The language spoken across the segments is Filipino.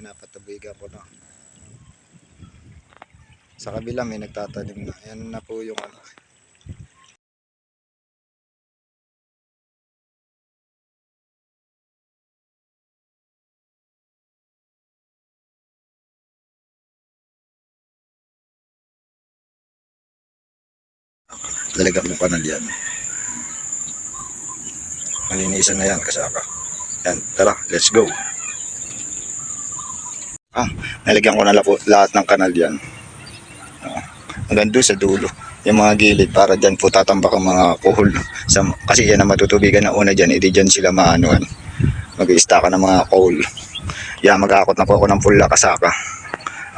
pinapatubigan ko na. Sa kabila may nagtatanim na. Ayan na po yung ano. Talagang mo kanal yan. Malinisan na yan kasaka. Yan, tara, let's go. Ah, nalagyan ko na lahat ng kanal yan. Ah, hanggang sa dulo. Yung mga gilid para dyan po tatambak ang mga kuhol. Sa, kasi yan ang matutubigan na una dyan, edi dyan sila maanuan. Mag-i-staka ng mga coal. Yan, mag-aakot na po ako ng pula kasaka.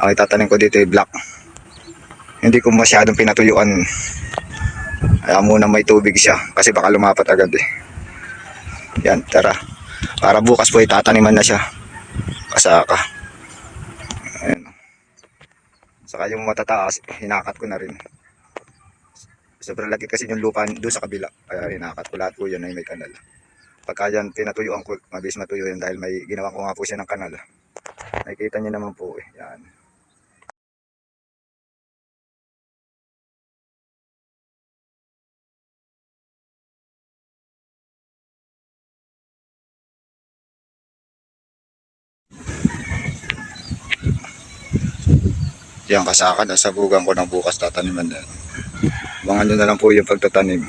Ang itatanim ko dito ay black. Hindi ko masyadong pinatuyuan. Kaya muna may tubig siya kasi baka lumapat agad eh. Yan, tara. Para bukas po itataniman na siya. Kasaka. Saka yung matataas, hinakat ko na rin. Sobrang laki kasi yung lupa doon sa kabila. Kaya hinakat ko lahat po yan ay may kanal. Pagka yan pinatuyuan ko, mabilis matuyo yan dahil may ginawa ko nga po siya ng kanal. Nakikita niyo naman po eh. Yan. Yan kasaka na sabugan ko ng bukas tataniman na. Abangan nyo na lang po yung pagtatanim.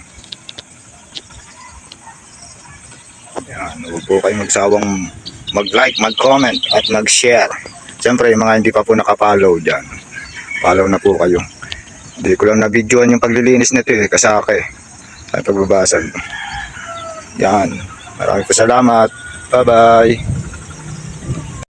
Yan, huwag po kayo magsawang mag-like, mag-comment at mag-share. Siyempre, yung mga hindi pa po nakapollow dyan, follow na po kayo. Hindi ko lang na-videoan yung paglilinis nito eh, kasaka eh. Ay pagbabasag. Yan. Maraming po salamat. Bye-bye.